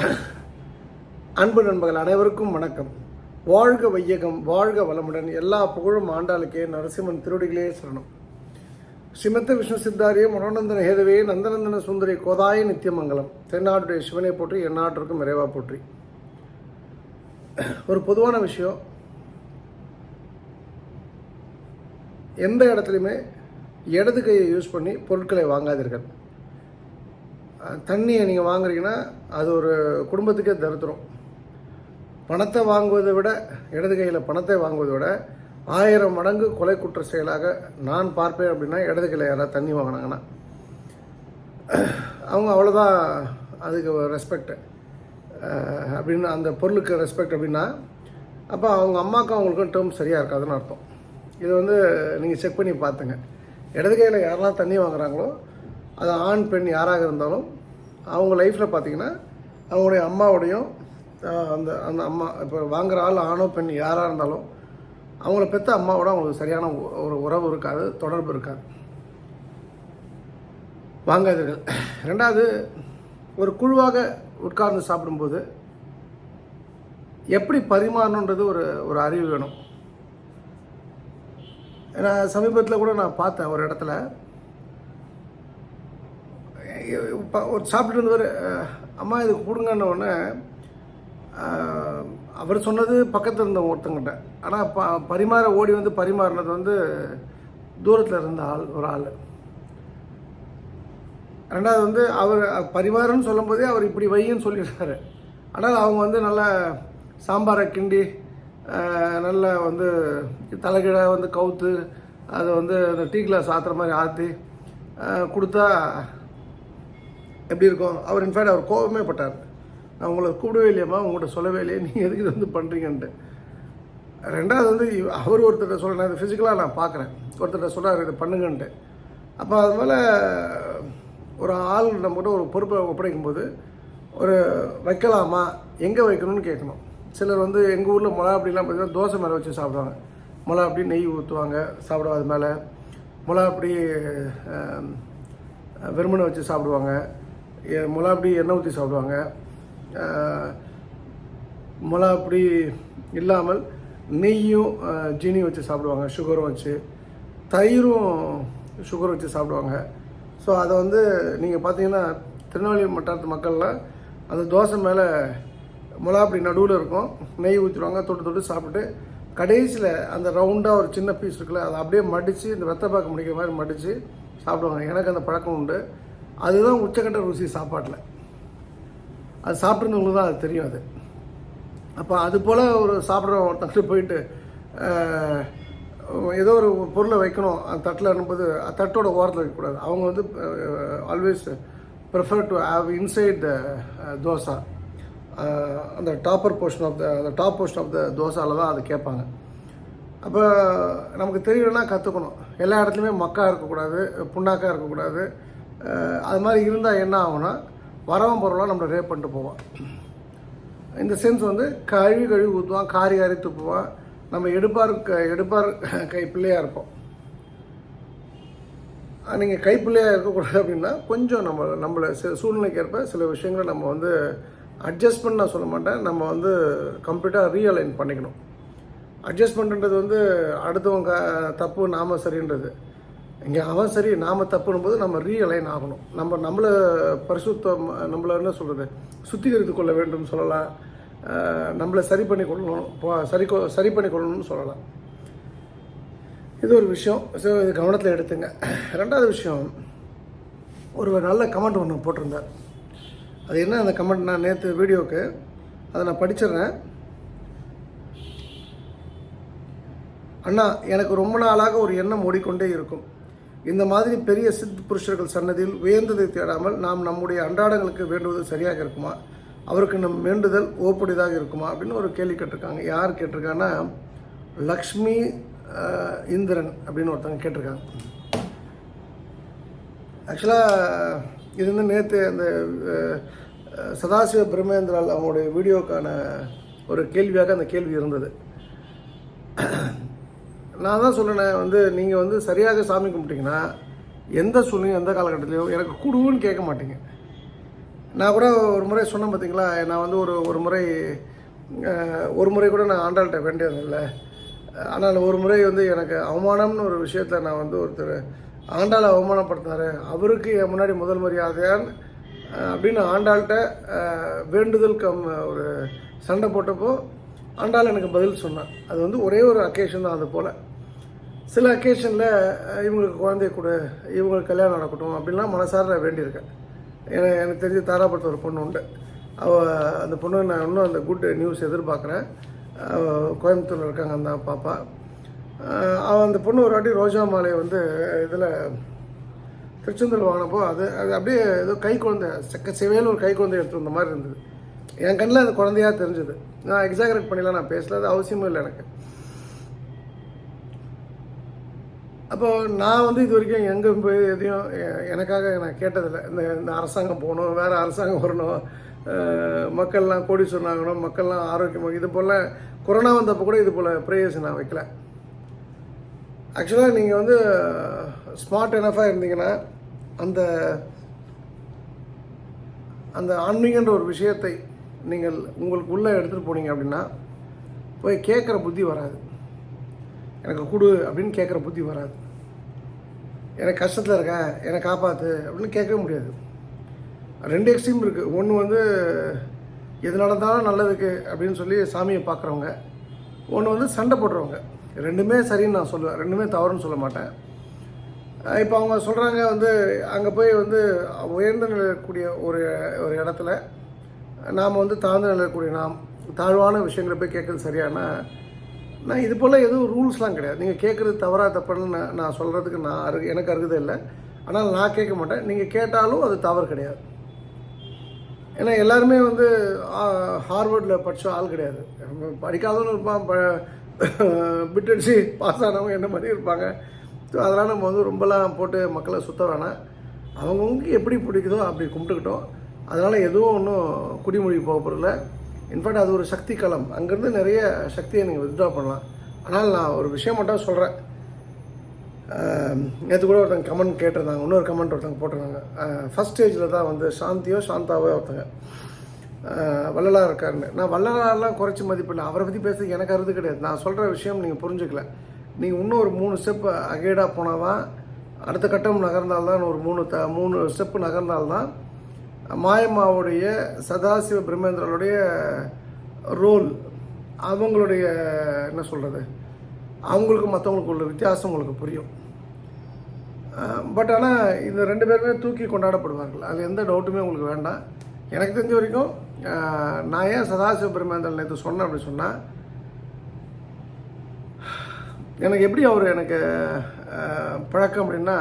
அன்பு நண்பர்கள் அனைவருக்கும் வணக்கம். வாழ்க வையகம் வாழ்க வளமுடன். எல்லா புகழும் ஆண்டாளுக்கே நரசிம்மன் திருவடிகளே சரணம். ஸ்ரீமத்த விஷ்ணு சித்தாரிய மனோநந்தன ஹேதவே நந்தநந்தன சுந்தரி கோதாய நித்தியமங்கலம் தென்னாட்டுடைய சிவனை போற்றி எந்நாட்டிற்கும் இறைவா போற்றி. ஒரு பொதுவான விஷயம். எந்த இடத்துலையுமே இடது கையை யூஸ் பண்ணி பொருட்களை வாங்காதீர்கள். தண்ணியை நீங்கள் வாங்குறீங்கன்னா அது ஒரு குடும்பத்துக்கே தருத்துரும். பணத்தை வாங்குவதை விட இடது கையில் பணத்தை வாங்குவதை விட ஆயிரம் மடங்கு கொலை குற்ற செயலாக நான் பார்ப்பேன் அப்படின்னா இடது கையில் யாராவது தண்ணி வாங்கினாங்கன்னா அவங்க அவ்வளோதான் அதுக்கு ரெஸ்பெக்ட் அப்படின்னு அந்த பொருளுக்கு ரெஸ்பெக்ட் அப்படின்னா அப்போ அவங்க அம்மாவுக்கும் அவங்களுக்கும் டேர்ம் சரியாக இருக்காதுன்னு அர்த்தம். இது வந்து நீங்கள் செக் பண்ணி பார்த்துங்க. இடது கையில் யாரெல்லாம் தண்ணி வாங்குறாங்களோ அது ஆண் பெண் யாராக இருந்தாலும் அவங்க லைஃப்பில் பார்த்தீங்கன்னா அவங்களுடைய அம்மாவோடையும் அந்த அந்த அம்மா இப்போ வாங்குற ஆள் ஆணோ பெண் யாராக இருந்தாலும் அவங்கள பெற்ற அம்மாவோட அவங்களுக்கு சரியான உ- ஒரு உறவு இருக்காது தொடர்பு இருக்காது. வாங்காதீர்கள் ரெண்டாவது ஒரு குழுவாக உட்கார்ந்து சாப்பிடும்போது எப்படி பரிமாறணுன்றது ஒரு ஒரு அறிவு வேணும். ஏன்னா சமீபத்தில் கூட நான் பார்த்தேன் ஒரு இடத்துல ஒரு சாப்பிட்டு இருந்தவர் அம்மா இது கொடுங்கன்ன உடனே அவர் சொன்னது பக்கத்தில் இருந்த ஒருத்தங்கிட்ட. ஆனால் ப பரிமாற ஓடி வந்து பரிமாறினது வந்து தூரத்தில் இருந்த ஆள் ஒரு ஆள். ரெண்டாவது வந்து அவர் பரிமாறன்னு சொல்லும்போதே அவர் இப்படி வையின்னு சொல்லிடுறாரு ஆனால் அவங்க வந்து நல்ல சாம்பாரை கிண்டி நல்லா நல்ல வந்து தலைகீழாக வந்து கவுத்து அதை வந்து அந்த டீ கிளாஸ் ஆத்துற மாதிரி ஆற்றி கொடுத்தா எப்படி இருக்கும் அவர் இன்ஃபேக்ட் அவர் கோபமே பட்டார். நான் உங்களை கூப்பிடவே இல்லையம்மா உங்கள்கிட்ட சொல்லவே இல்லையே நீங்கள் எதுக்கு இது வந்து பண்ணுறீங்கன்ட்டு ரெண்டாவது வந்து அவர் ஒருத்தர் சொல்ல நான் ஃபிசிக்கலாக நான் பார்க்குறேன். ஒருத்தர் சொல்கிறார் இதை பண்ணுங்கன்ட்டு. அப்போ அது மேலே ஒரு ஆள் நம்மகிட்ட ஒரு பொறுப்பை ஒப்படைக்கும் போது ஒரு வைக்கலாமா எங்கே வைக்கணும்னு கேட்கணும். சிலர் வந்து எங்கள் ஊரில் மிளகா அப்படிலாம் பார்த்தீங்கன்னா தோசை மேலே வச்சு சாப்பிடுவாங்க. மிளகா அப்படி நெய் ஊற்றுவாங்க சாப்பிடுவாங்க அது மேலே. மிளகா அப்படி வெறுமனை வச்சு சாப்பிடுவாங்க. எ- எண்ணெய் ஊற்றி சாப்பிடுவாங்க. முலாப்படி இல்லாமல் நெய்யும் ஜீனியும் வச்சு சாப்பிடுவாங்க சுகரும் வச்சு. தயிரும் சுகர் வச்சு சாப்பிடுவாங்க. ஸோ அதை வந்து நீங்கள் பார்த்தீங்கன்னா திருநெல்வேலி மட்டாரத்து மக்கள்லாம் அந்த தோசை மேலே முலாப்படி நடுவில் இருக்கும். நெய் ஊற்றிடுவாங்க தொட்டு தொட்டு சாப்பிட்டு கடைசியில் அந்த ரவுண்டாக ஒரு சின்ன பீஸ் இருக்குல்ல அதை அப்படியே மடித்து இந்த வெத்தப்பாக்கு முடிக்கிற மாதிரி மடித்து சாப்பிடுவாங்க. எனக்கு அந்த பழக்கம் உண்டு. அதுதான் உச்சக்கண்ட ருசி சாப்பாட்டில். அது சாப்பிட்றவங்களுக்கு தான் அது தெரியும் அது. அப்போ அது போல் ஒரு சாப்பிட்ற ஒருத்தங்கிட்ட போயிட்டு ஏதோ ஒரு பொருளை வைக்கணும் அந்த தட்டில் இருக்கும்போது அந்த தட்டோட ஓரத்தில் வைக்கக்கூடாது. அவங்க வந்து always prefer to have inside the dosa. அந்த டாப்பர் போர்ஷன் ஆஃப் த அந்த டாப் போர்ஷன் ஆஃப் த தோசாவில் தான் அதை கேட்பாங்க. அப்போ நமக்கு தெரியலன்னா கற்றுக்கணும் எல்லா இடத்துலையுமே மக்கா இருக்கக்கூடாது புண்ணாக்கா இருக்கக்கூடாது. அது மாதிரி இருந்தால் என்ன ஆகும்னா வரவன் பொருளாக நம்மளை ரேப் பண்ணிட்டு போவான். இந்த சென்ஸ் வந்து கழுவி கழுவி ஊற்றுவான் காரி காரி துப்புவான். நம்ம எடுப்பார் க எடுப்பார் கை பிள்ளையாக இருப்போம். நீங்கள் கைப்பிள்ளையாக இருக்கக்கூடாது அப்படின்னா கொஞ்சம் நம்ம நம்மளை சில சூழ்நிலைக்கு ஏற்ப சில விஷயங்களை நம்ம வந்து அட்ஜஸ்ட் பண்ண சொல்ல மாட்டேன். நம்ம வந்து கம்ப்ளீட்டாக ரீஅலைன் பண்ணிக்கணும். அட்ஜஸ்ட்மெண்ட்ன்றது வந்து அடுத்தவங்க தப்பு நாம சரின்றது. இங்கே அவன் சரி நாம் தப்புனும் போது நம்ம ரீஅலைன் ஆகணும். நம்ம நம்மளை பரிசுத்தம் நம்மளை என்ன சொல்கிறது சுத்திகரித்து கொள்ள வேண்டும் சொல்லலாம். நம்மளை சரி பண்ணி கொள்ளணும் சரி கொ- சரி பண்ணி கொள்ளணும்னு சொல்லலாம். இது ஒரு விஷயம். ஸோ இது கவனத்தில் எடுத்துங்க. ரெண்டாவது விஷயம் ஒரு நல்ல கமெண்ட் ஒன்று போட்டிருந்தார். அது என்ன அந்த கமெண்ட் நான் நேற்று வீடியோவுக்கு அதை நான் படிச்சிடுறேன். அண்ணா எனக்கு ரொம்ப நாளாக ஒரு எண்ணம் ஓடிக்கொண்டே இருக்கும். இந்த மாதிரி பெரிய சித் புருஷர்கள் சன்னதியில் உயர்ந்ததை தேடாமல் நாம் நம்முடைய அன்றாடங்களுக்கு வேண்டுவது சரியாக இருக்குமா? அவருக்கு நம் வேண்டுதல் ஓப்படிதாக இருக்குமா? அப்படின்னு ஒரு கேள்வி கேட்டிருக்காங்க. யார் கேட்டிருக்காங்கன்னா லக்ஷ்மி இந்திரன் அப்படின்னு ஒருத்தவங்க கேட்டிருக்காங்க. ஆக்சுவலாக இது வந்து நேற்று அந்த சதாசிவ பிரம்மேந்திரால் அவங்களுடைய வீடியோக்கான ஒரு கேள்வியாக அந்த கேள்வி இருந்தது. நான் தான் சொல்லினேன் வந்து நீங்கள் வந்து சரியாக சாமி கும்பிட்டீங்கன்னா எந்த சூழ்நிலையும் எந்த காலகட்டத்திலையும் எனக்கு கொடுன்னு கேட்க மாட்டீங்க. நான் கூட ஒரு முறை சொன்னேன் பார்த்தீங்களா நான் வந்து ஒரு ஒரு முறை ஒரு முறை கூட நான் ஆண்டாள்கிட்ட வேண்டியதில்லை ஆனால் ஒரு முறை வந்து எனக்கு அவமானம்னு ஒரு விஷயத்த நான் வந்து ஒருத்தர் ஆண்டாளை அவமானப்படுத்தினார். அவருக்கு என் முன்னாடி முதல் மரியாதையான் அப்படின்னு ஆண்டாள்கிட்ட வேண்டுதல் கம் ஒரு சண்டை போட்டப்போ ஆண்டாள் எனக்கு பதில் சொன்னான். அது வந்து ஒரே ஒரு அக்கேஷன் தான் அது போல். சில அக்கேஷனில் இவங்களுக்கு குழந்தைய கொடு இவங்களுக்கு கல்யாணம் நடக்கட்டும் அப்படின்லாம் மனசார வேண்டியிருக்கேன். எனக்கு எனக்கு தெரிஞ்ச தாராபுரத்தில் ஒரு பொண்ணு உண்டு. அவள் அந்த பொண்ணு நான் இன்னும் அந்த குட் நியூஸ் எதிர்பார்க்குறேன். அவள் கோயம்புத்தூரில் இருக்காங்க அந்த பாப்பா. அவள் அந்த பொண்ணு ஒரு வாட்டி ரோஜா மாலை வந்து இதில் திருச்செந்தூர் வாங்கினப்போ அது அது அப்படியே ஏதோ கை குழந்தை செக்க சிவையில் ஒரு கை குழந்தை எடுத்து வந்த மாதிரி இருந்தது. என் கண்ணில் அது குழந்தையாக தெரிஞ்சுது. நான் எக்ஸாகரேட் பண்ணிலாம் நான் பேசல அது அவசியமும் இல்லை எனக்கு. அப்போது நான் வந்து இது வரைக்கும் எங்கே போய் எதையும் எ- எனக்காக நான் கேட்டதில்லை. இந்த இந்த அரசாங்கம் போகணும் வேறு அரசாங்கம் வரணும். மக்கள்லாம் கோடி ஆகணும் மக்கள்லாம் ஆரோக்கியமாக இது போல் கொரோனா வந்தப்போ கூட இது போல் ப்ரேயர்ஸ் நான் வைக்கல. ஆக்சுவலாக நீங்கள் வந்து ஸ்மார்ட் எனஃபாக இருந்தீங்கன்னா அந்த அந்த ஆன்மீகன்ற ஒரு விஷயத்தை நீங்கள் உங்களுக்கு உள்ளே எடுத்துகிட்டு போனீங்க அப்படின்னா போய் கேட்குற புத்தி வராது. எனக்கு கொடு அப்படின்னு கேட்குற புத்தி வராது. எனக்கு கஷ்டத்தில் இருக்க என்னை காப்பாற்று அப்படின்னு கேட்கவே முடியாது. ரெண்டு எக்ஸ்ட்ரீம் இருக்குது ஒன்று வந்து எது நடந்தாலும் நல்லதுக்கு அப்படின்னு சொல்லி சாமியை பார்க்குறவங்க. ஒன்று வந்து சண்டை போடுறவங்க. ரெண்டுமே சரின்னு நான் சொல்லுவேன். ரெண்டுமே தவறுன்னு சொல்ல மாட்டேன். இப்போ அவங்க சொல்கிறாங்க வந்து அங்கே போய் வந்து உயர்ந்த நிலையக்கூடிய ஒரு ஒரு இடத்துல நாம் வந்து தாழ்ந்த நிலையக்கூடிய நாம் தாழ்வான விஷயங்களை போய் கேட்குறது சரியானா நான் இது போல் எதுவும் ரூல்ஸ்லாம் கிடையாது. நீங்கள் கேட்குறது தவறாக தப்புன்னு நான் நான் சொல்கிறதுக்கு நான் அரு எனக்கு அருகதை இல்லை. ஆனால் நான் கேட்க மாட்டேன். நீங்கள் கேட்டாலும் அது தவறு கிடையாது. ஏன்னா எல்லாருமே வந்து ஹார்வர்டில் படித்த ஆள் கிடையாது. படிக்காதவனும் இருப்பான் ப பிட் அடிச்சு பாஸ் ஆனவங்க என்ன மாதிரி இருப்பாங்க. ஸோ அதெல்லாம் நம்ம வந்து ரொம்பலாம் போட்டு மக்களை சுத்த வேணாம். அவங்கவுங்களுக்கு எப்படி பிடிக்குதோ அப்படி கும்பிட்டுக்கிட்டோம். அதனால் எதுவும் ஒன்றும் குடிமொழி போக போகிறதில்ல இன்ஃபேக்ட் அது ஒரு சக்தி களம். அங்கேருந்து நிறைய சக்தியை நீங்கள் வித்ட்ரா பண்ணலாம். ஆனால் நான் ஒரு விஷயம் மட்டும் சொல்கிறேன் நேற்று கூட ஒருத்தங்க கமெண்ட் கேட்டிருந்தாங்க. இன்னொரு கமெண்ட் ஒருத்தங்க போட்டிருந்தாங்க. ஃபஸ்ட் ஸ்டேஜில் தான் வந்து சாந்தியோ சாந்தாவோ ஒருத்தங்க வள்ளலாக இருக்காருன்னு. நான் வள்ளலாரெலாம் குறைச்சி மதிப்பில்லை அவரை பற்றி பேசுறதுக்கு எனக்கு அறுது கிடையாது. நான் சொல்கிற விஷயம் நீங்கள் புரிஞ்சுக்கல. நீங்கள் இன்னும் ஒரு மூணு ஸ்டெப் அகைடாக போனால் தான் அடுத்த கட்டம் நகர்ந்தால்தான் ஒரு மூணு த மூணு ஸ்டெப்பு நகர்ந்தால்தான் மாயம்மாவுடைய சதாசிவ பிரம்மேந்திரனுடைய ரோல் அவங்களுடைய என்ன சொல்கிறது அவங்களுக்கு மற்றவங்களுக்கு உள்ள வித்தியாசம் உங்களுக்கு புரியும். பட் ஆனால் இந்த ரெண்டு பேருமே தூக்கி கொண்டாடப்படுவார்கள். அதில் எந்த டவுட்டுமே உங்களுக்கு வேண்டாம். எனக்கு தெரிஞ்ச வரைக்கும் நான் ஏன் சதாசிவ பிரம்மேந்திரன் நேற்று சொன்னேன் அப்படின்னு சொன்னால் எனக்கு எப்படி அவர் எனக்கு பழக்கம் அப்படின்னா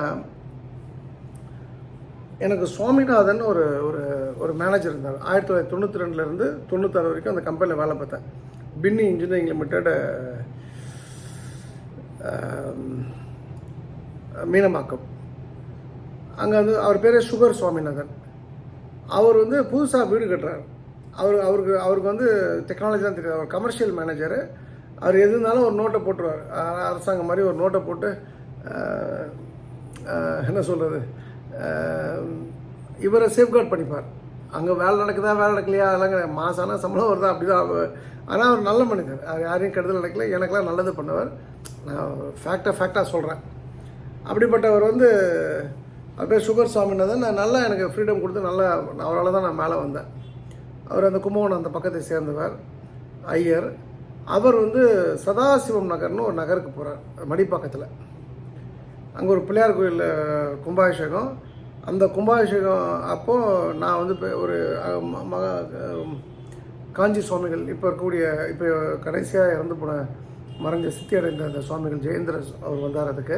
எனக்கு சுவாமிநாதன் ஒரு ஒரு ஒரு மேனேஜர் இருந்தார். ஆயிரத்தி தொள்ளாயிரத்தி தொண்ணூற்றி ரெண்டுலேருந்து தொண்ணூத்தாறு வரைக்கும் அந்த கம்பெனியில் வேலை பார்த்தேன். பின்னி இன்ஜினியரிங் லிமிட்டட் மீனமாக்கம் அங்கே வந்து அவர் பேர் சுகர் சுவாமிநாதன். அவர் வந்து புதுசாக வீடு கட்டுறாரு. அவர் அவருக்கு அவருக்கு வந்து டெக்னாலஜி தான் தெரியாது. அவர் கமர்ஷியல் மேனேஜரு அவர் எது இருந்தாலும் ஒரு நோட்டை போட்டுருவார். அரசாங்கம் மாதிரி ஒரு நோட்டை போட்டு என்ன சொல்கிறது இவரை சேஃப்கார்ட் பண்ணிப்பார். அங்கே வேலை நடக்குதா வேலை நடக்கலையா அதெல்லாம் கிடையாது. மாசானா சம்பளம் வருதா அப்படி தான் ஆனால் அவர் நல்ல மனிதர். அவர் யாரையும் கெடுதல் நடக்கல. எனக்கெல்லாம் நல்லது பண்ணவர். நான் ஃபேக்டாக ஃபேக்டாக சொல்கிறேன் அப்படிப்பட்டவர் வந்து அப்படியே பேர் சுகர் சுவாமிநாதன் நான் நல்லா எனக்கு ஃப்ரீடம் கொடுத்து நல்லா அவரால் தான் நான் மேலே வந்தேன். அவர் அந்த கும்பகோணம் அந்த பக்கத்தை சேர்ந்தவர் ஐயர். அவர் வந்து சதாசிவம் நகர்னு ஒரு நகருக்கு போகிறார் மடிப்பாக்கத்தில். அங்கே ஒரு பிள்ளையார் கோயில் கும்பாபிஷேகம். அந்த கும்பாபிஷேகம் அப்போது நான் வந்து இப்போ ஒரு மக- காஞ்சி சுவாமிகள் இப்போ இருக்கக்கூடிய இப்போ கடைசியாக இறந்து போன மறைஞ்ச சித்தி அடைந்த அந்த சுவாமிகள் ஜெயேந்திர அவர் வந்தார் அதுக்கு.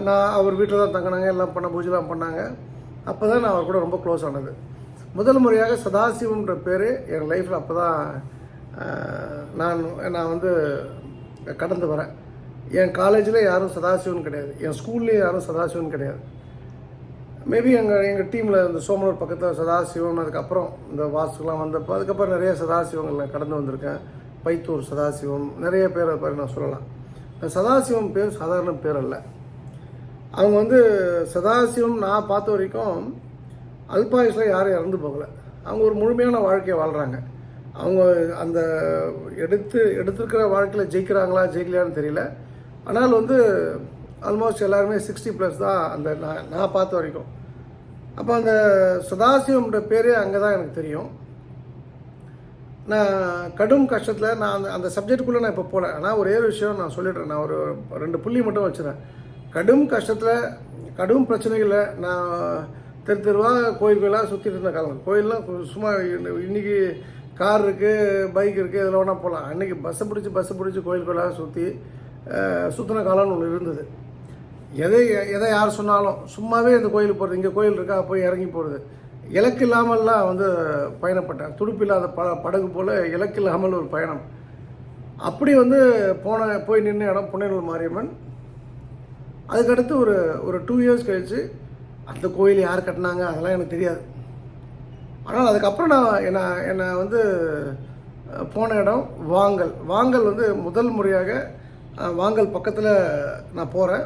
நான் அவர் வீட்டில் தான் தங்கினாங்க எல்லாம் பண்ண பூஜைலாம் பண்ணாங்க. அப்போ தான் நான் அவர் கூட ரொம்ப க்ளோஸ் ஆனது. முதல் முறையாக சதாசிவம்ன்ற பேர் என் லைஃப்பில் அப்போ தான் நான் நான் வந்து கடந்து வரேன். என் காலேஜில் யாரும் சதாசிவன் கிடையாது. என் ஸ்கூல்லேயும் யாரும் சதாசிவன் கிடையாது. மேபி எங்கள் எங்கள் டீமில் இந்த சோமனூர் பக்கத்தில் சதாசிவம் அதுக்கப்புறம் இந்த வாசுக்கெலாம் வந்தப்போ அதுக்கப்புறம் நிறைய சதாசிவங்கள் நான் கடந்து வந்திருக்கேன். பைத்தூர் சதாசிவம் நிறைய பேரை பேர் நான் சொல்லலாம். சதாசிவம் பேர் சாதாரண பேர் அல்ல. அவங்க வந்து சதாசிவம் நான் பார்த்த வரைக்கும் அல்பாயுஸில் யாரும் இறந்து போகலை. அவங்க ஒரு முழுமையான வாழ்க்கையை வாழ்கிறாங்க அவங்க அந்த எடுத்து எடுத்திருக்கிற வாழ்க்கையில் ஜெயிக்கிறாங்களா ஜெயிக்கலையான்னு தெரியல. ஆனால் வந்து ஆல்மோஸ்ட் எல்லாருமே சிக்ஸ்டி ப்ளஸ் தான் அந்த நான் நான் பார்த்த வரைக்கும். அப்போ அந்த சதாசிவம்ன்ற பேரே அங்கே தான் எனக்கு தெரியும். நான் கடும் கஷ்டத்தில் நான் அந்த அந்த சப்ஜெக்டுக்குள்ளே நான் இப்போ போகல ஆனால் ஒரே ஒரு விஷயம் நான் சொல்லிடுறேன். நான் ஒரு ரெண்டு புள்ளி மட்டும் வச்சுறேன் கடும் கஷ்டத்தில் கடும் பிரச்சனைகளை நான் தெரு தெருவாக கோயில் கோயிலாக சுற்றிட்டு இருந்த காலம். கோயிலெலாம் சும்மா இன்றைக்கி கார் இருக்குது பைக் இருக்குது இதில் வேணால் போகலாம் அன்றைக்கி பஸ்ஸை பிடிச்சி பஸ்ஸை பிடிச்சி கோயில் கோயிலாக சுற்றி சுற்றின காலம்னு ஒன்று இருந்தது. எதை எதை யார் சொன்னாலும் சும்மாவே இந்த கோயிலுக்கு போகிறது இங்கே கோயில் இருக்கா போய் இறங்கி போகிறது இலக்கு இல்லாமல்லாம் வந்து பயணப்பட்டேன் துடுப்பு இல்லாத ப படகு போல் இலக்கு இல்லாமல் ஒரு பயணம். அப்படி வந்து போன போய் நின்ன இடம் புனேநூல் மாரியம்மன். அதுக்கடுத்து ஒரு ஒரு டூ இயர்ஸ் கழித்து அந்த கோயில் யார் கட்டினாங்க அதெல்லாம் எனக்கு தெரியாது. ஆனால் அதுக்கப்புறம் நான் என்னை என்னை வந்து போன இடம் வாங்கல். வாங்கல் வந்து முதல் முறையாக வாங்கல் பக்கத்தில் நான் போகிறேன்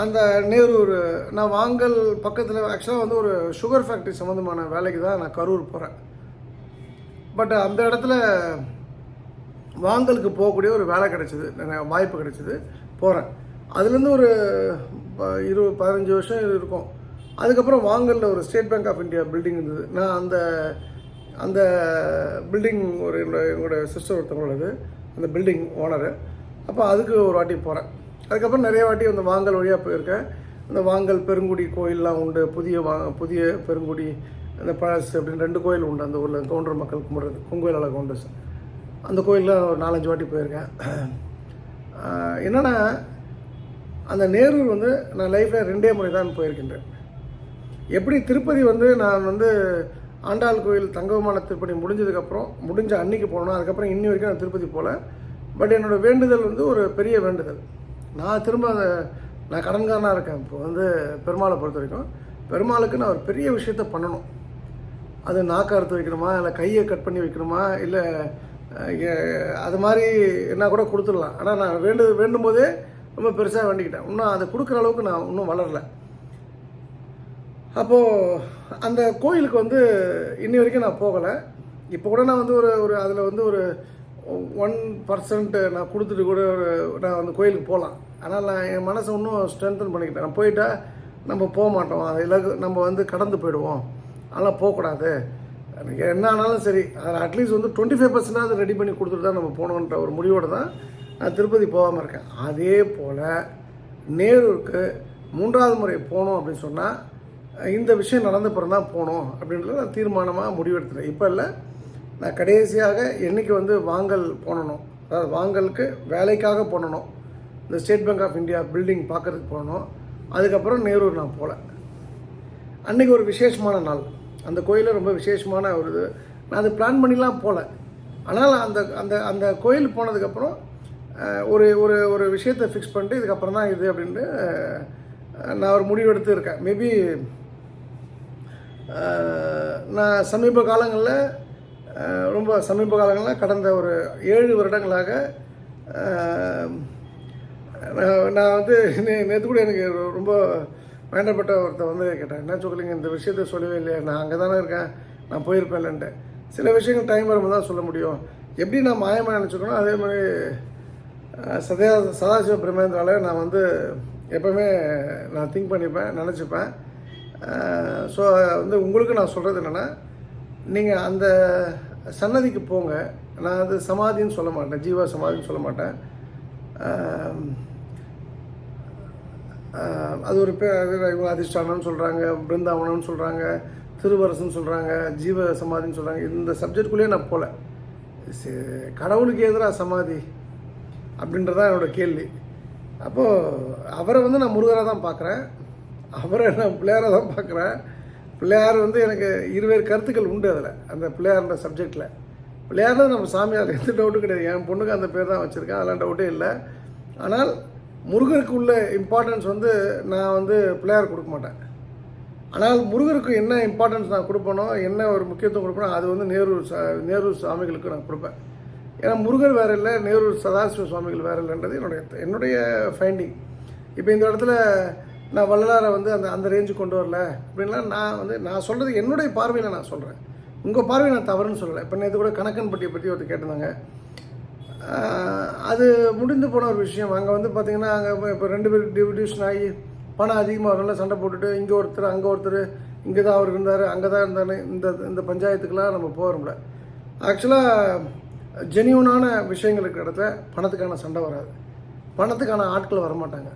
அந்த நேரூர் நான் வாங்கல் பக்கத்தில் ஆக்சுவலாக வந்து ஒரு சுகர் ஃபேக்ட்ரி சம்மந்தமான வேலைக்கு தான் நான் கரூர் போகிறேன் பட் அந்த இடத்துல வாங்கலுக்கு போகக்கூடிய ஒரு வேலை கிடைச்சிது. எனக்கு வாய்ப்பு கிடைச்சிது. போகிறேன் அதுலேருந்து ஒரு இருபது பதினஞ்சு வருஷம் இருக்கும். அதுக்கப்புறம் வாங்கலில் ஒரு State Bank of India building இருந்தது. நான் அந்த அந்த பில்டிங் ஒரு என்னோட எங்களோட சிஸ்டர் ஒருத்தவங்களது அந்த பில்டிங் ஓனரு. அப்போ அதுக்கு ஒரு வாட்டி போகிறேன் அதுக்கப்புறம் நிறைய வாட்டி அந்த வாங்கல் வழியாக போயிருக்கேன். அந்த வாங்கல் பெருங்குடி கோயிலெலாம் உண்டு. புதிய வா புதிய பெருங்குடி அந்த பழசு அப்படின்னு ரெண்டு கோயில் உண்டு அந்த ஊரில் கவுண்டர் மக்கள் கும்பிட்றது கொங்குவேலால கவுண்டர்ஸ். அந்த கோயிலில் ஒரு நாலஞ்சு வாட்டி போயிருக்கேன். என்னென்னா அந்த நேரூர் வந்து நான் லைஃப்பில் ரெண்டே முறை தான் போயிருக்கின்றேன். எப்படி திருப்பதி வந்து நான் வந்து ஆண்டாள் கோயில் தங்கமான திருப்பதி முடிஞ்சதுக்கப்புறம் முடிஞ்ச அன்னைக்கு போனோம் அதுக்கப்புறம் இன்னி வரைக்கும் நான் திருப்பதி போகல பட் என்னோட வேண்டுதல் வந்து ஒரு பெரிய வேண்டுதல். நான் திரும்ப அதை நான் கடன்காரனாக இருக்கேன். இப்போ வந்து பெருமாளை பொறுத்த வரைக்கும் பெருமாளுக்கு நான் ஒரு பெரிய விஷயத்த பண்ணணும். அது நாக்கு அறுத்து வைக்கணுமா இல்லை கையை கட் பண்ணி வைக்கணுமா இல்லை அது மாதிரி என்ன கூட கொடுத்துடலாம். ஆனால் நான் வேண்டு வேண்டும் போதே ரொம்ப பெருசாக வேண்டிக்கிட்டேன். இன்னும் அதை கொடுக்குற அளவுக்கு நான் இன்னும் வளரல. அப்போது அந்த கோயிலுக்கு வந்து இன்னி வரைக்கும் நான் போகலை. இப்போ கூட நான் வந்து ஒரு ஒரு அதில் வந்து ஒரு ஒன் பர்சன்ட் நான் கொடுத்துட்டு கூட ஒரு நான் அந்த கோயிலுக்கு போகலாம். ஆனால் நான் என் மனசை இன்னும் ஸ்ட்ரென்தன் பண்ணிக்கிட்டேன். நான் போயிட்டால் நம்ம போக மாட்டோம். அது நம்ம வந்து கடந்து போயிடுவோம். அதெல்லாம் போகக்கூடாது. எனக்கு என்ன ஆனாலும் சரி அதில் அட்லீஸ்ட் வந்து டுவெண்ட்டி ஃபைவ் பர்சன்டாவது ரெடி பண்ணி கொடுத்துட்டு தான் நம்ம போகணுன்ற ஒரு முடிவோடு தான் நான் திருப்பதி போகாமல் இருக்கேன். அதே போல் நேருக்கு மூன்றாவது முறை போகணும் அப்படின்னு சொன்னால் இந்த விஷயம் நடந்த பிறந்தான் போகணும் அப்படின்றத நான் தீர்மானமாக முடிவெடுத்துட்டேன். இப்போ இல்லை நான் கடைசியாக என்னைக்கு வந்து வாங்கல் போனணும் அதாவது வாங்கலுக்கு வேலைக்காக போனணும் இந்த State Bank of India building பார்க்கறதுக்கு போனோம் அதுக்கப்புறம் நேரூர் நான் போகல அன்றைக்கி ஒரு விசேஷமான நாள். அந்த கோயிலில் ரொம்ப விசேஷமான ஒரு இது. நான் அது பிளான் பண்ணிலாம் போகல ஆனால் அந்த அந்த அந்த கோயில் போனதுக்கப்புறம் ஒரு ஒரு ஒரு விஷயத்தை ஃபிக்ஸ் பண்ணிட்டு இதுக்கப்புறம் தான் இது அப்படின்ட்டு நான் ஒரு முடிவு எடுத்து இருக்கேன். மேபி நான் சமீப காலங்களில் ரொம்ப சமீப காலங்களில் கடந்த ஒரு ஏழு வருடங்களாக நான் நான் வந்து நேற்று கூட எனக்கு ரொம்ப வேண்டப்பட்ட ஒருத்தர் வந்து கேட்டேன் என்ன சொல்லுங்க இந்த விஷயத்த சொல்லவே இல்லையா நான் அங்கே தானே இருக்கேன் நான் போயிருப்பேன்லன்ட்டு சில விஷயங்கள் டைம் வரும்போது தான் சொல்ல முடியும். எப்படி நான் மாயமாக நினச்சிக்கணும் அதே மாதிரி அஹ், சதா சதாசிவ பிரமேந்திரால நான் வந்து எப்போவுமே நான் திங்க் பண்ணிப்பேன் நினச்சிப்பேன். ஸோ வந்து உங்களுக்கு நான் சொல்கிறது என்னென்னா நீங்கள் அந்த சன்னதிக்கு போங்க. நான் அது சமாதின்னு சொல்ல மாட்டேன். ஜீவா சமாதின்னு சொல்ல மாட்டேன். அது ஒரு பேர் அதிர்ஷ்டானம்னு இவங்க அதிஷ்டானம்னு சொல்கிறாங்க பிருந்தாவனம்னு சொல்கிறாங்க திருவரசுன்னு சொல்கிறாங்க ஜீவ சமாதின்னு சொல்கிறாங்க இந்த சப்ஜெக்டுக்குள்ளேயே நான் போகல சே- கடவுளுக்கு எதிராக சமாதி அப்படின்றதான் என்னோட கேள்வி. அப்போது அவரை வந்து நான் முருகராக தான் பார்க்குறேன். அவரை நான் பிள்ளையாராக தான் பார்க்குறேன். பிள்ளையார் வந்து எனக்கு இருவேறு கருத்துக்கள் உண்டு அதில் அந்த பிள்ளையார்ன்ற சப்ஜெக்டில் பிள்ளையார்னா நம்ம சாமியார் எந்த டவுட்டும் கிடையாது. என் பொண்ணுக்கு அந்த பேர் தான் வச்சுருக்கேன் அதெல்லாம் டவுட்டே இல்லை. ஆனால் முருகருக்கு உள்ள இம்பார்ட்டன்ஸ் வந்து நான் வந்து பிள்ளையார் கொடுக்க மாட்டேன். ஆனால் முருகருக்கு என்ன இம்பார்ட்டன்ஸ் நான் கொடுப்பேனோ என்ன ஒரு முக்கியத்துவம் கொடுப்பேனோ அது வந்து நேரூர் சா நேரூர் சுவாமிகளுக்கு நான் கொடுப்பேன். ஏன்னா முருகர் வேறு இல்லை நேரூர் சதாசிவ சுவாமிகள் வேறு இல்லைன்றது என்னுடைய என்னுடைய ஃபைண்டிங் இப்போ இந்த இடத்துல நான் வள்ளலாரை வந்து அந்த அந்த ரேஞ்சுக்கு கொண்டு வரல. அப்படின்லாம் நான் வந்து நான் சொல்கிறது என்னுடைய பார்வையில் நான் சொல்கிறேன் உங்கள் பார்வை நான் தவறுன்னு சொல்லலை. இப்போ நேற்று கூட கணக்கன்பட்டியை பற்றி ஒருத்தர் கேட்டிருந்தாங்க. அது முடிந்து போன ஒரு விஷயம். அங்கே வந்து பார்த்திங்கன்னா அங்கே இப்போ ரெண்டு பேருக்கு டிவிடியூஷன் ஆகி பணம் அதிகமாக வரல சண்டை போட்டுட்டு இங்கே ஒருத்தர் அங்கே ஒருத்தர் இங்கே தான் அவர் இருந்தார் அங்கே தான் இருந்தார் இந்த இந்த பஞ்சாயத்துக்கெலாம் நம்ம போகிறோம்ல ஆக்சுவலாக ஜெனியூனான விஷயங்கள் இருக்கிற இடத்துல பணத்துக்கான சண்டை வராது. பணத்துக்கான ஆட்கள் வரமாட்டாங்க.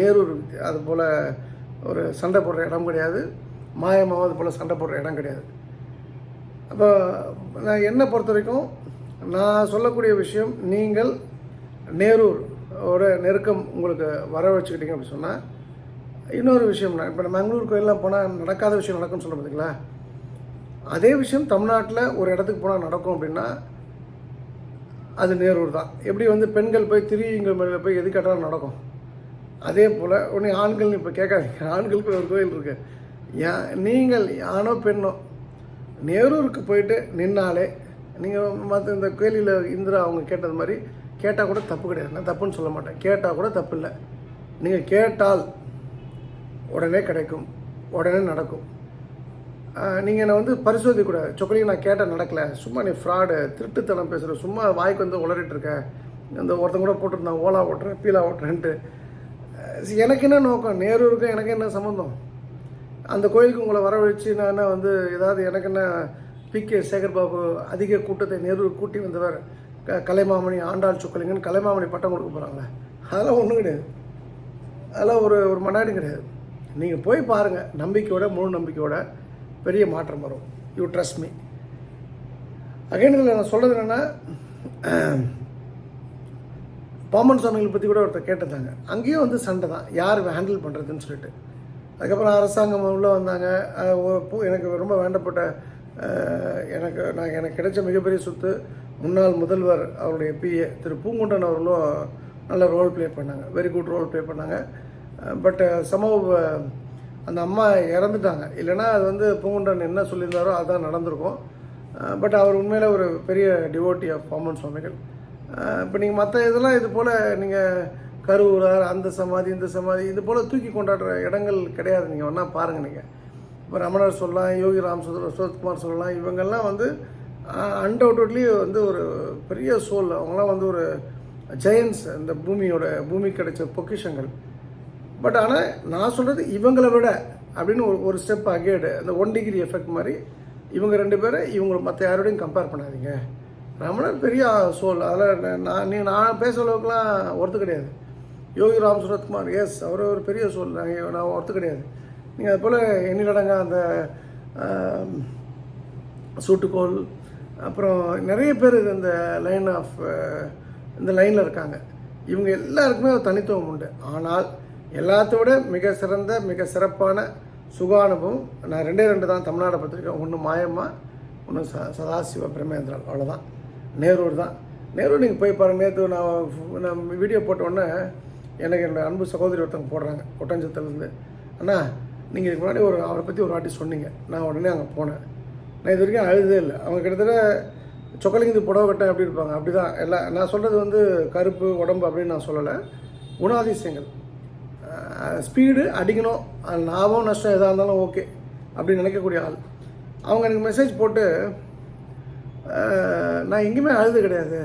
நேரூர் அது போல் ஒரு சண்டை போடுற இடம் கிடையாது. மாயமாவும் அது போல் சண்டை போடுற இடம் கிடையாது. அப்போ நான் என்னை பொறுத்த வரைக்கும் நான் சொல்லக்கூடிய விஷயம் நீங்கள் நேரூர் ஓட நெருக்கம் உங்களுக்கு வர வச்சுக்கிட்டீங்க அப்படின்னு சொன்னால் இன்னொரு விஷயம் நான் இப்போ நம்ம மங்களூர் கோயிலெலாம் போனால் நடக்காத விஷயம் நடக்கும்னு சொல்ல பார்த்தீங்களா அதே விஷயம் தமிழ்நாட்டில் ஒரு இடத்துக்கு போனால் நடக்கும் அப்படின்னா அது நேரூர் தான். எப்படி வந்து பெண்கள் போய் திரியுங்கள் மேலே போய் எது கேட்டாலும் நடக்கும். அதே போல் உடனே ஆண்கள் இப்போ கேட்காதீங்க. ஆண்களுக்கு ஒரு கோயில் இருக்கு. ஏன் நீங்கள் ஆணோ பெண்ணோ நேரூருக்கு போயிட்டு நின்னாலே நீங்கள் மற்ற இந்த கோயிலில் இந்திரா அவங்க கேட்டது மாதிரி கேட்டால் கூட தப்பு கிடையாது. நான் தப்புன்னு சொல்ல மாட்டேன். கேட்டால் கூட தப்பு இல்லை. நீங்கள் கேட்டால் உடனே கிடைக்கும். உடனே நடக்கும். நீங்கள் என்னை வந்து பரிசோதிக்கக்கூடாது சொக்கலிங்க நான் கேட்டால் நடக்கலை. சும்மா நீ ஃப்ராடு திருட்டுத்தனம் பேசுகிற சும்மா வாய்க்கு வந்து உளறிட்டு இருக்க. இந்த ஒருத்தன் கூட போட்டிருந்தான் ஓலா ஓட்டுறேன் பீலா ஓட்டுறேன்ட்டு. எனக்கு என்ன நோக்கம்? நேருக்கும் எனக்கு என்ன சம்மந்தம் அந்த கோயிலுக்கு உங்களை வரவழைச்சு நான் என்ன வந்து ஏதாவது எனக்கு என்ன பி. கே. சேகர் பாபு அதிக கூட்டத்தை நேரு கூட்டி வந்தவர் க கலைமாமணி ஆண்டாள் சொக்கலிங்கன்னு கலைமாமணி பட்டம் கொடுக்க போகிறாங்களே அதெல்லாம் ஒன்றும் கிடையாது. அதெல்லாம் ஒரு ஒரு மண்ணாடி கிடையாது. நீங்கள் போய் பாருங்கள் நம்பிக்கையோட முழு நம்பிக்கையோட பெரிய மாற்றம் வரும். யூ ட்ரஸ்ட் மீ அகைன் இதில் நான் சொல்கிறது என்னென்னா பாமன் சுவாமிகளை பற்றி கூட ஒருத்தர் கேட்டிருந்தாங்க. அங்கேயும் வந்து சண்டை தான். யார் ஹேண்டில் பண்ணுறதுன்னு சொல்லிட்டு. அதுக்கப்புறம் அரசாங்கம் உள்ளே வந்தாங்க. பூ எனக்கு ரொம்ப வேண்டப்பட்ட எனக்கு நான் எனக்கு கிடைச்ச மிகப்பெரிய சொத்து முன்னாள் முதல்வர் அவருடைய பிஏ திரு பூங்குண்டன் அவர்களும் நல்ல ரோல் ப்ளே பண்ணாங்க. வெரி குட் ரோல் ப்ளே பண்ணாங்க. பட் சமூக அந்த அம்மா இறந்துட்டாங்க. இல்லைன்னா அது வந்து பூங்குண்டன் என்ன சொல்லியிருந்தாரோ அதுதான் நடந்திருக்கும். பட் அவர் உண்மையில் ஒரு பெரிய டிவோட்டி ஆஃப் பாமன் சுவாமிகள். இப்போ நீங்கள் மற்ற இதெல்லாம் இது போல் நீங்கள் கருவூரார் அந்த சமாதி இந்த சமாதி இது போல் தூக்கி கொண்டாடுற இடங்கள் கிடையாது. நீங்கள் வேணால் பாருங்கள் நீங்கள் இப்போ ரமணர் சொல்லலாம் யோகி ராம் சுதர் சுரத்குமார் சொல்லலாம் இவங்கெல்லாம் வந்து அன்டவுட்லி வந்து ஒரு பெரிய சோல் அவங்களாம் வந்து ஒரு ஜெயன்ஸ் இந்த பூமியோட பூமி கிடைச்ச பொக்கிஷங்கள். பட் ஆனால் நான் சொல்கிறது இவங்களை விட அப்படின்னு ஒரு ஒரு ஸ்டெப் அகேடு அந்த ஒன் டிகிரி எஃபெக்ட் மாதிரி இவங்க ரெண்டு பேரை இவங்க மற்ற யாரோடையும் கம்பேர் பண்ணாதீங்க. ரமணர் பெரிய சோல் அதில் நான் நீ நான் பேசுகிற அளவுக்குலாம் ஒருத்து கிடையாது. யோகி ராம் சுரத்குமார் எஸ் அவர் ஒரு பெரிய சோல் நாங்கள் நான் ஒருத்து கிடையாது. நீங்கள் அது போல் எண்ணிலடங்க அந்த ஆம், சூட்டுக்கோல் அப்புறம் நிறைய பேர் இந்த லைன் ஆஃப் இந்த லைனில் இருக்காங்க. இவங்க எல்லாருக்குமே ஒரு தனித்துவம் உண்டு. ஆனால் எல்லாத்தோட மிக சிறந்த மிக சிறப்பான சுக அனுபவம் நான் ரெண்டே ரெண்டு தான் தமிழ்நாடு பத்திரிக்கேன் ஒன்று மாயம்மா ஒன்று ச சதாசிவ பிரமேந்திரன் அவ்வளோதான் நேரூர் தான். நேரூர் நீங்கள் போய் பாருங்கள் நேற்று நான் நான் வீடியோ போட்டோன்னே எனக்கு என்னோடய அன்பு சகோதரி ஒருத்தவங்க போடுறாங்க ஒட்டஞ்சத்திலேருந்து அண்ணா நீங்கள் இதுக்கு முன்னாடி ஒரு அவரை பற்றி ஒரு வாட்டி சொன்னீங்க. நான் உடனே அங்கே போனேன். நான் இது வரைக்கும் அழுதே இல்லை. அவங்க கிட்டத்தட்ட சொக்கலிங்கி புடவை கட்டேன் அப்படி இருப்பாங்க. அப்படி தான் எல்லாம் நான் சொல்கிறது வந்து கருப்பு உடம்பு அப்படின்னு நான் சொல்லலை. குணாதிசயங்கள். ஸ்பீடு அடிக்கணும். லாபம் நஷ்டம் எதாக இருந்தாலும் ஓகே அப்படின்னு நினைக்கக்கூடிய ஆள். அவங்க எனக்கு மெசேஜ் போட்டு நான் எங்கேயுமே அழுது கிடையாது.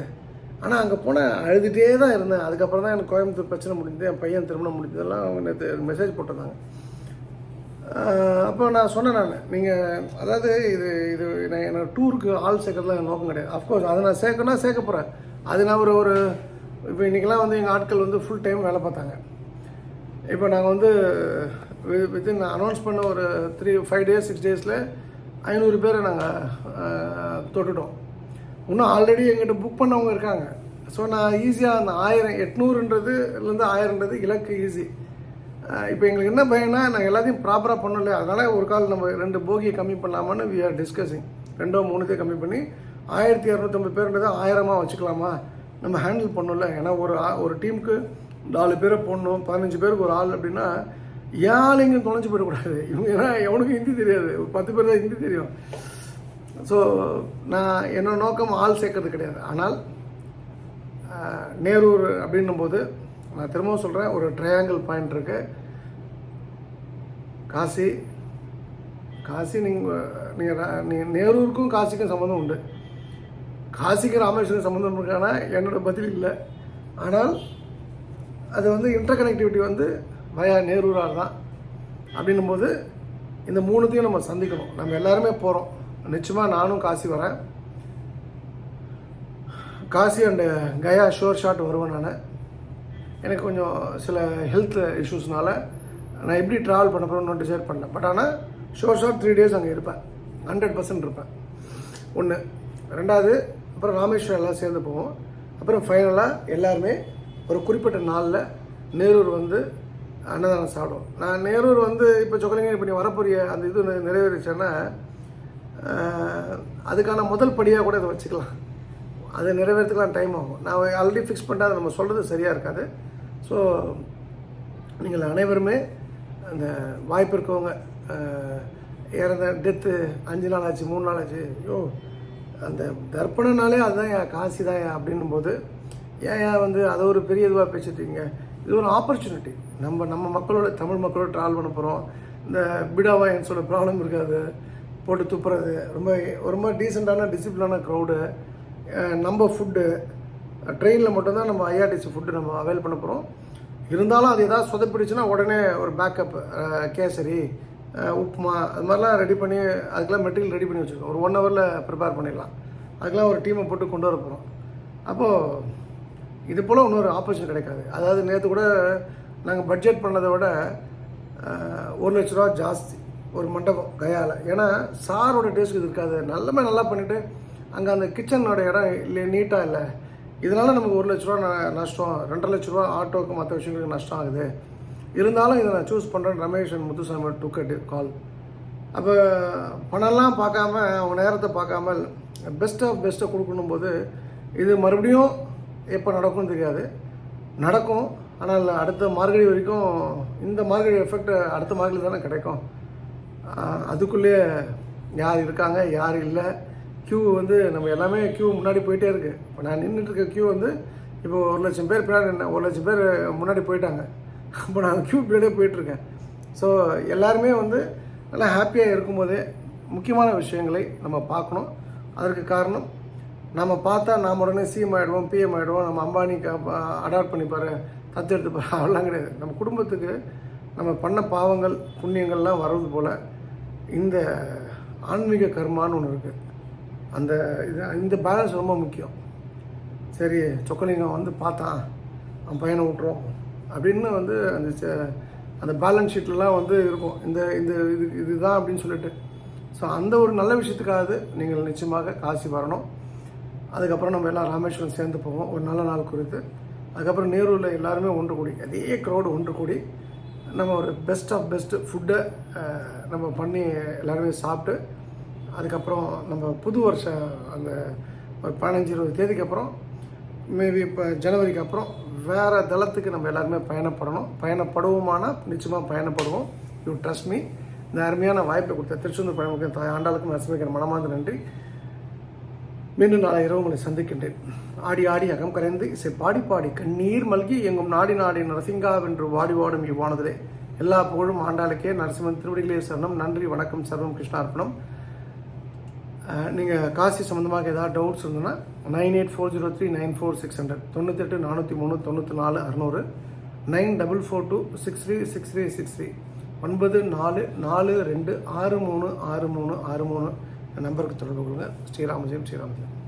ஆனால் அங்கே போனேன் அழுதுகிட்டே தான் இருந்தேன். அதுக்கப்புறம் தான் எனக்கு கோயம்புத்தூர் பிரச்சனை முடிஞ்சது. என் பையன் திருமணம் முடிஞ்சதெல்லாம் அவங்க நேற்று மெசேஜ் போட்டிருந்தாங்க. அப்போ நான் சொன்னேன் நான். நீங்கள் அதாவது இது இது நான் என்னோட டூருக்கு ஆள் சேர்க்கறதுலாம் என் நோக்கம் கிடையாது. அஃப்கோர்ஸ் அதை நான் சேர்க்கணும்னா சேர்க்க போகிறேன் அது நான் ஒரு ஒரு இப்போ இன்றைக்கெல்லாம் வந்து எங்கள் ஆட்கள் வந்து ஃபுல் டைம் வேலை பார்த்தாங்க. இப்போ நாங்கள் வந்து வித்தின் அனௌன்ஸ் பண்ண ஒரு த்ரீ ஃபைவ் டேஸ் சிக்ஸ் டேஸில் ஐநூறு பேரை நாங்கள் தொட்டுட்டோம். இன்னும் ஆல்ரெடி எங்கிட்ட புக் பண்ணவங்க இருக்காங்க. ஸோ நான் ஈஸியாக அந்த ஆயிரம் எட்நூறுன்றதுலேருந்து ஆயிரன்றது இலக்கு ஈஸி இப்போ எங்களுக்கு என்ன பயம்னா நாங்கள் எல்லாத்தையும் ப்ராப்பராக பண்ணல அதனால் ஒரு கால் நம்ம ரெண்டு போகியை கம்மி பண்ணலாமான்னு வி ஆர் டிஸ்கஸிங் ரெண்டோ மூணுத்தையும் கம்மி பண்ணி ஆயிரத்தி இரநூத்தம்பது பேருன்றதை ஆயிரமாக வச்சுக்கலாமா? நம்ம ஹேண்டில் பண்ணல ஏன்னா ஒரு ஆ- ஒரு டீமுக்கு நாலு பேரை போடணும் பதினஞ்சு பேருக்கு ஒரு ஆள் அப்படின்னா ஏன் ஆள் தொலைஞ்சு போயிடக்கூடாது. இவங்க ஏன்னா எவனுக்கும் ஹிந்தி தெரியாது. ஒரு பத்து பேர் தான் ஹிந்தி தெரியும். ஸோ நான் என்னோட நோக்கம் ஆள் சேர்க்கறது கிடையாது. ஆனால் நேரூர் அப்படின்னும் போது நான் திரும்பவும் சொல்கிறேன் ஒரு ட்ரையாங்கிள் பாயிண்ட் இருக்கு. காசி காசி நீங்கள் நீங்கள் நீங்கள் நேரூருக்கும் காசிக்கும் சம்மந்தம் உண்டு. காசிக்கு ராமேஸ்வரம் சம்மந்தம் இருக்கானா? என்னோட பதில் இல்லை. ஆனால் அது வந்து இன்டர் கனெக்டிவிட்டி வந்து வயா நேரூரால் தான். அப்படின்னும் போது இந்த மூணுத்தையும் நம்ம சந்திக்கணும். நம்ம எல்லாருமே போகிறோம் நிச்சயமாக நானும் காசி வரேன். Kashi and Gaya sure shot வருவேன் நான். எனக்கு கொஞ்சம் சில ஹெல்த் இஷ்யூஸ்னால நான் எப்படி ட்ராவல் பண்ண போகிறேன்னு டிசைட் பண்ணேன். பட் ஆனால் ஷோர் ஷாட் த்ரீ டேஸ் அங்கே இருப்பேன். ஹண்ட்ரட் பர்சன்ட் இருப்பேன். ஒன்று ரெண்டாவது அப்புறம் ராமேஸ்வரம் எல்லாம் சேர்ந்து போவோம். அப்புறம் ஃபைனலாக எல்லாருமே ஒரு குறிப்பிட்ட நாளில் நேரூர் வந்து அன்னதானம் சாப்பிடும். நான் நேரூர் வந்து இப்போ சொக்கலிங்க இப்போ நீ வரப்போறிய அந்த இது நிறைவேறிச்சேன்னா அதுக்கான முதல் படியாக கூட இதை வச்சுக்கலாம். அது நிறைவேறதுக்கெலாம் டைம் ஆகும். நான் ஆல்ரெடி ஃபிக்ஸ் பண்ணிட்டா அதை நம்ம சொல்கிறது சரியாக இருக்காது. ஸோ நீங்கள் அனைவருமே அந்த வாய்ப்பு இருக்கவங்க இறந்த டெத்து அஞ்சு நாள் ஆச்சு மூணு நாள் ஆச்சு ஐயோ அந்த தர்ப்பணனாலே அதுதான் என் காசி தான் அப்படின்னும் போது ஏன் வந்து அதை ஒரு பெரிய இதுவாக பேசிட்டீங்க? இது ஒரு ஆப்பர்ச்சுனிட்டி நம்ம நம்ம மக்களோட தமிழ் மக்களோட ட்ராவல் பண்ண போகிறோம் இந்த பிடாவாயன்ஸோட ப்ராப்ளம் இருக்காது. போட்டு துப்புறது. ரொம்ப ரொம்ப டீசெண்டான டிசிப்ளினான க்ரௌடு நம்ம ஃபுட்டு ட்ரெயினில் மட்டும்தான் நம்ம ஐஆர்டிசி ஃபுட்டு நம்ம அவைல் பண்ண போகிறோம் இருந்தாலும் அது எதாவது சொதப்பிடுச்சுன்னா உடனே ஒரு பேக்கப் கேசரி உப்புமா அது மாதிரிலாம் ரெடி பண்ணி அதுக்கெல்லாம் மெட்டீரியல் ரெடி பண்ணி வச்சுருக்கோம். ஒரு ஒன் ஹவரில் ப்ரிப்பேர் பண்ணிடலாம். அதுக்கெல்லாம் ஒரு டீமை போட்டு கொண்டு வர போகிறோம் அப்போது இது போல் இன்னொரு ஆப்பர்ச்சுனிட்டி கிடைக்காது. அதாவது நேற்று கூட நாங்கள் பட்ஜெட் பண்ணதை விட ஒரு லட்ச ரூபா ஜாஸ்தி ஒரு மண்டபம் கயாவில் ஏன்னா சாரோட டேஸ்ட் இது இருக்காது. நல்லமே நல்லா பண்ணிவிட்டு அங்கே அந்த கிச்சனோட இடம் இல்லை நீட்டாக இல்லை. இதனால் நமக்கு ஒரு லட்ச ரூபா ந- நஷ்டம் ரெண்டரை லட்ச ரூபா ஆட்டோக்கு மற்ற விஷயங்களுக்கு நஷ்டம் ஆகுது. இருந்தாலும் இதை நான் சூஸ் பண்ணுறேன் Ramesh and Muthusamy took call அப்போ பணம்லாம் பார்க்காம அவங்க நேரத்தை பார்க்காம பெஸ்ட் ஆஃப் பெஸ்ட்டை கொடுக்கணும் போது இது மறுபடியும் எப்போ நடக்கும்னு தெரியாது. நடக்கும். ஆனால் அடுத்த மார்கழி வரைக்கும் இந்த மார்கழி எஃபெக்ட் அடுத்த மார்கழி தானே கிடைக்கும். அதுக்குள்ளேயே யார் இருக்காங்க யார் இல்லை. க்யூ வந்து நம்ம எல்லாமே க்யூ முன்னாடி போயிட்டே இருக்குது இப்போ நான் நின்றுட்டு இருக்க க்யூ வந்து இப்போ ஒரு லட்சம் பேர் பின்னாடி ஒரு லட்சம் பேர் முன்னாடி போயிட்டாங்க. இப்போ நான் க்யூ பின்னாடியே போயிட்டுருக்கேன் ஸோ எல்லாருமே வந்து நல்லா ஹாப்பியாக இருக்கும்போதே முக்கியமான விஷயங்களை நம்ம பார்க்கணும். அதற்கு காரணம் நம்ம பார்த்தா நாம் உடனே சிஎம் ஆகிடுவோம் பிஎம் ஆகிடுவோம் நம்ம அம்பானிக்கு அடாப்ட் பண்ணிப்பாரு தத்து எடுத்துப்பாரு அதெல்லாம் கிடையாது. நம்ம குடும்பத்துக்கு நம்ம பண்ண பாவங்கள் புண்ணியங்கள்லாம் வர்றது போல் இந்த ஆன்மீக கர்மான்னு ஒன்று இருக்குது அந்த இது இந்த பேலன்ஸ் ரொம்ப முக்கியம். சரி சொக்கலிங்கம் வந்து பார்த்தான் அவன் பையனை விட்டுறோம் அப்படின்னு வந்து அந்த ச- அந்த பேலன்ஸ் ஷீட்லலாம் வந்து இருக்கும். இந்த இந்த இது இதுதான் அப்படின்னு சொல்லிட்டு. ஸோ அந்த ஒரு நல்ல விஷயத்துக்காவது நீங்கள் நிச்சயமாக காசி வரணும். அதுக்கப்புறம் நம்ம எல்லாம் ராமேஸ்வரம் சேர்ந்து போவோம். ஒரு நல்ல நாள் குறித்து. அதுக்கப்புறம் நேரூரில் எல்லாருமே ஒன்று கூடி அதே க்ரௌடு ஒன்று கூடி நம்ம ஒரு பெஸ்ட் ஆஃப் பெஸ்ட்டு ஃபுட்டை நம்ம பண்ணி எல்லாருமே சாப்பிட்டு அதுக்கப்புறம் நம்ம புது வருஷம் அந்த ஒரு பதினஞ்சு இருபது தேதிக்கு அப்புறம் மேபி இப்போ ஜனவரிக்கு அப்புறம் வேறு தளத்துக்கு நம்ம எல்லாருமே பயணப்படணும். பயணப்படுவோமானால் நிச்சயமாக பயணப்படுவோம். யூ ட்ரஸ்ட் மீ இந்த அருமையான வாய்ப்பை கொடுத்த திருச்செந்தூர் பயணம் தாய் ஆண்டாளுக்கும் அசமிக்கிற மனமார்ந்த நன்றி. மீண்டும் நாளை இரவு உங்களை சந்திக்கின்றேன். ஆடி ஆடி அகம் கரைந்து இசை பாடி பாடி கண்ணீர் மல்கி எங்கும் நாடி நாடி நரசிங்காவென்று வாடி வாடும் இவ்வானதிலே. எல்லா புகழும் ஆண்டாளுக்கே. நரசிம்மன் திருவடிகளே சரணம். நன்றி வணக்கம் சர்வம் கிருஷ்ணார்ப்பணம். நீங்கள் காசி சம்மந்தமாக ஏதாவது டவுட்ஸ் இருந்ததுன்னா nine eight four zero three nine four six hundred தொண்ணூத்தெட்டு நானூற்றி மூணு தொண்ணூற்றி நாலு அறநூறு. Nine double four two six three six three six three ஒன்பது நாலு நாலு ரெண்டு ஆறு மூணு ஆறு மூணு ஆறு மூணு. நம்பருக்கு தொடர்பு கொள்ளுங்கள் ஸ்ரீராமஜெயம் ஸ்ரீராமஜெயம்.